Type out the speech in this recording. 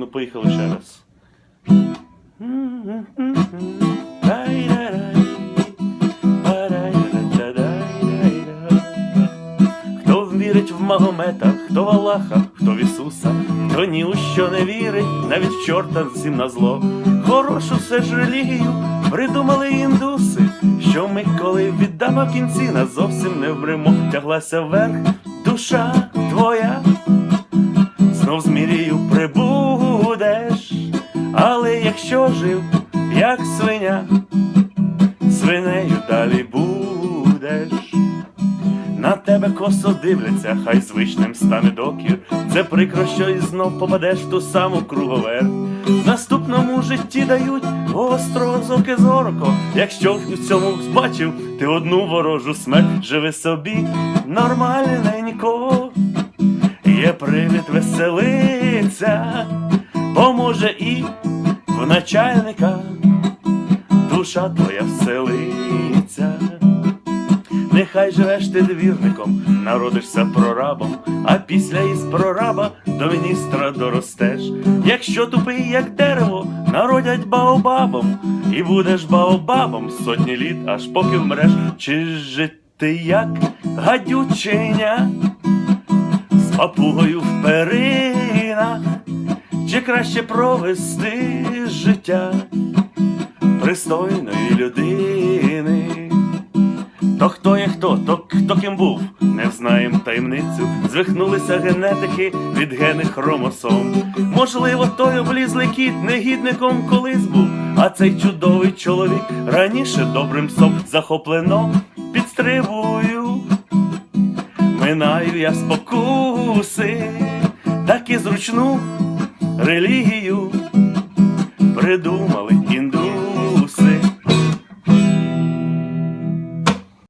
Ну, поїхали ще раз. Хто вірить в Магомета, хто в Аллаха, хто в Ісуса, хто ні у що не вірить, навіть в чорта всім на зло. Хорошу все ж релігію придумали індуси, що ми, коли віддамо в кінці, нас зовсім не вбремо, тяглася вверх душа твоя, знов з мірію прибудеш, але якщо жив, як свиня, свинею далі будеш. На тебе косо дивляться, хай звичним стане докір. Це прикро, що і знов попадеш в ту саму круговер. В наступному житті дають гостро зорке зороко. Якщо в цьому бачив ти одну ворожу смерть, живи собі нормальненько. Є привід веселиться, поможе і в начальника душа твоя вселиться. Нехай живеш ти двірником, народишся прорабом, а після із прораба до міністра доростеш. Якщо тупий, як дерево, народять баобабом, і будеш баобабом сотні літ, аж поки вмреш, чи жити як гадючиня з папугою в перинах, чи краще провести життя пристойної людини. То хто є хто, то хто ким був, не взнаєм таємницю. Звихнулися генетики від гених хромосом. Можливо, той облізлий кіт негідником колись був, а цей чудовий чоловік раніше добрим сом захоплено підстрибую. Минаю я спокуси, так і зручну релігію придумали